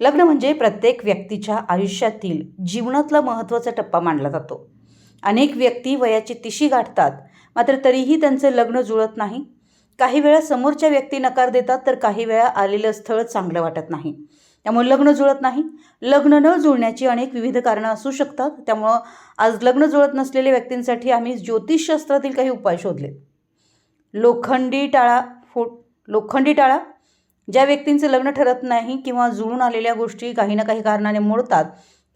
लग्न म्हणजे प्रत्येक व्यक्तीच्या आयुष्यातील जीवनातला महत्त्वाचा टप्पा मानला जातो. अनेक व्यक्ती वयाची तिशी गाठतात मात्र तरीही त्यांचं लग्न जुळत नाही. काही वेळा समोरच्या व्यक्ती नकार देतात तर काही वेळा आलेलं स्थळ चांगलं वाटत नाही. त्यामुळे लग्न जुळत नाही. लग्न न जुळण्याची अनेक विविध कारणं असू शकतात. त्यामुळं आज लग्न जुळत नसलेल्या व्यक्तींसाठी आम्ही ज्योतिषशास्त्रातील काही उपाय शोधले लोखंडी टाळा फुट लोखंडी टाळा ज्या व्यक्तींचं लग्न ठरत नाही किंवा जुळून आलेल्या गोष्टी काही ना काही कारणाने मोडतात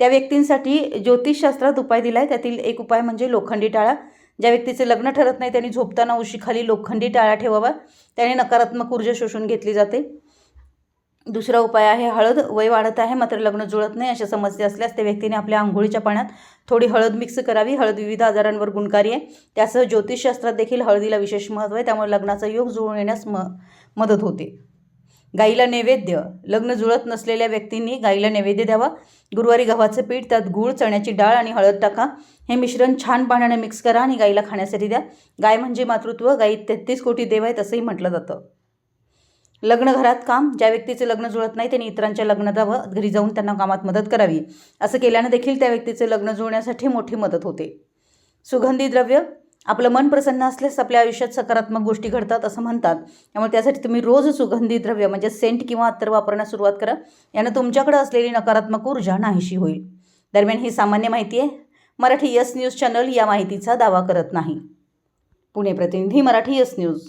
त्या व्यक्तींसाठी ज्योतिषशास्त्रात उपाय दिला आहे त्यातील एक उपाय म्हणजे लोखंडी टाळा. ज्या व्यक्तीचं लग्न ठरत नाही त्यांनी झोपताना उशीखाली लोखंडी टाळा ठेवावा. त्याने नकारात्मक ऊर्जा शोषून घेतली जाते. दुसरा उपाय आहे हळद. वय वाढत आहे मात्र लग्न जुळत नाही अशा समस्या असल्यास त्या व्यक्तीने आपल्या आंघोळीच्या पाण्यात थोडी हळद मिक्स करावी. हळद विविध आजारांवर गुणकारी आहे. त्यासह ज्योतिषशास्त्रात देखील हळदीला विशेष महत्त्व आहे. त्यामुळे लग्नाचा योग जुळून येण्यास म मदत होते. गाईला नैवेद्य. लग्न जुळत नसलेल्या व्यक्तींनी गाईला नैवेद्य द्यावा. गुरुवारी गव्हाचं पीठ त्यात गूळ चण्याची डाळ आणि हळद टाका. हे मिश्रण छान पाण्याने मिक्स करा आणि गाईला खाण्यासाठी द्या. गाय म्हणजे मातृत्व. गाई तेहतीस कोटी देव आहेत असंही म्हटलं जातं. लग्न घरात काम. ज्या व्यक्तीचं लग्न जुळत नाही त्यांनी इतरांच्या लग्न जावं घरी जाऊन त्यांना कामात मदत करावी. असं केल्यानं देखील त्या व्यक्तीचं लग्न जुळण्यासाठी मोठी मदत होते. सुगंधी द्रव्य. आपलं मन प्रसन्न असल्यास आपल्या आयुष्यात सकारात्मक गोष्टी घडतात असं म्हणतात. त्यामुळे त्यासाठी तुम्ही रोज सुगंधी द्रव्य म्हणजे सेंट किंवा अत्तर वापरण्यास सुरुवात करा. यानं तुमच्याकडे असलेली नकारात्मक ऊर्जा नाहीशी होईल. दरम्यान ही सामान्य माहिती आहे. मराठी यस न्यूज चॅनल या माहितीचा दावा करत नाही. पुणे प्रतिनिधी मराठी यस न्यूज.